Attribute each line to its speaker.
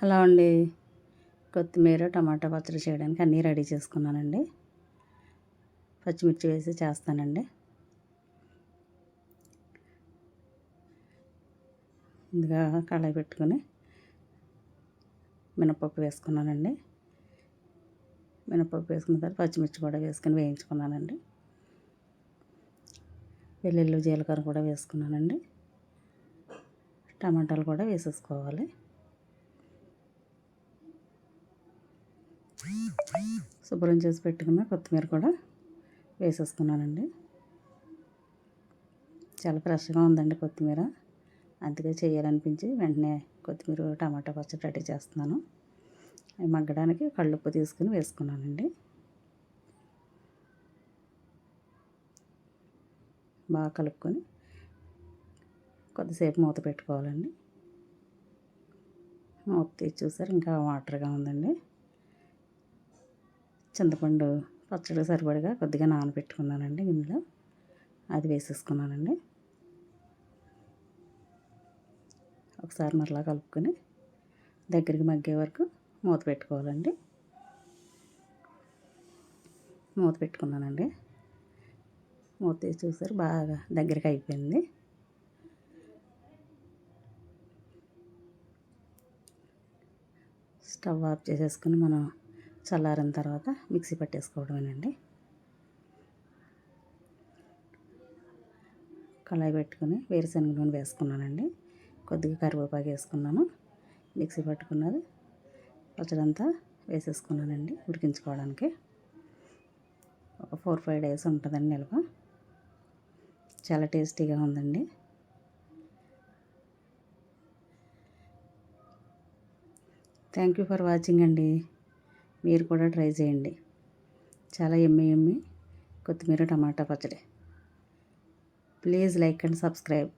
Speaker 1: Hello అండి. కొత్తిమీర tomato పచ్చడి చేయడానికి అన్నీ రెడీ చేసుకున్నానండి. పచ్చిమిర్చి వేసి చేస్తానండి. ముందుగా కళాయి పెట్టుకొని మినపప్పు వేసుకున్నానండి. మినపప్పు వేసుకున్న తర్వాత పచ్చిమిర్చి కూడా వేసుకొని వేయించుకున్నానండి. వెల్లుల్లి జీలకర్ర కూడా వేసుకున్నానండి. టమాటాలు కూడా వేసేసుకోవాలి. శుభ్రం చేసి పెట్టుకున్న కొత్తిమీర కూడా వేసేసుకున్నానండి. చాలా ఫ్రెష్గా ఉందండి కొత్తిమీర. అందుకే చేయాలనిపించి వెంటనే కొత్తిమీర టమాటా పచ్చడి రెడీ చేస్తున్నాను. మగ్గడానికి కళ్ళుప్పు తీసుకుని వేసుకున్నానండి. బాగా కలుపుకొని కొద్దిసేపు మూత పెట్టుకోవాలండి. మూత తీసి చూసారు ఇంకా వాటర్గా ఉందండి. చింతపండు పచ్చడి సరిపడగా కొద్దిగా నానబెట్టుకున్నానండి ఇందులో. అది వేసేసుకున్నానండి. ఒకసారి మరలా కలుపుకొని దగ్గరికి మగ్గే వరకు మూత పెట్టుకోవాలండి. మూత పెట్టుకున్నానండి. మూత తీసి చూసారు బాగా దగ్గరికి అయిపోయింది. స్టవ్ ఆఫ్ చేసేసుకుని మనం చల్లారిన తర్వాత మిక్సీ పట్టేసుకోవడమేనండి. కళాయి పెట్టుకుని వేరుశనగ నూనె వేసుకున్నానండి. కొద్దిగా కరివేపాకు వేసుకున్నాను. మిక్సీ పట్టుకున్నది పచ్చడంతా వేసేసుకున్నానండి ఉడికించుకోవడానికి. ఒక ఫోర్ ఫైవ్ డేస్ ఉంటుందండి నిల్వ. చాలా టేస్టీగా ఉందండి. థ్యాంక్ యూ ఫర్ వాచింగ్ అండి. మీరు కూడా ట్రై చేయండి. చాలా ఎమ్మి ఎమ్మి కొత్తిమీర టమాటా పచ్చడి. Please like and subscribe.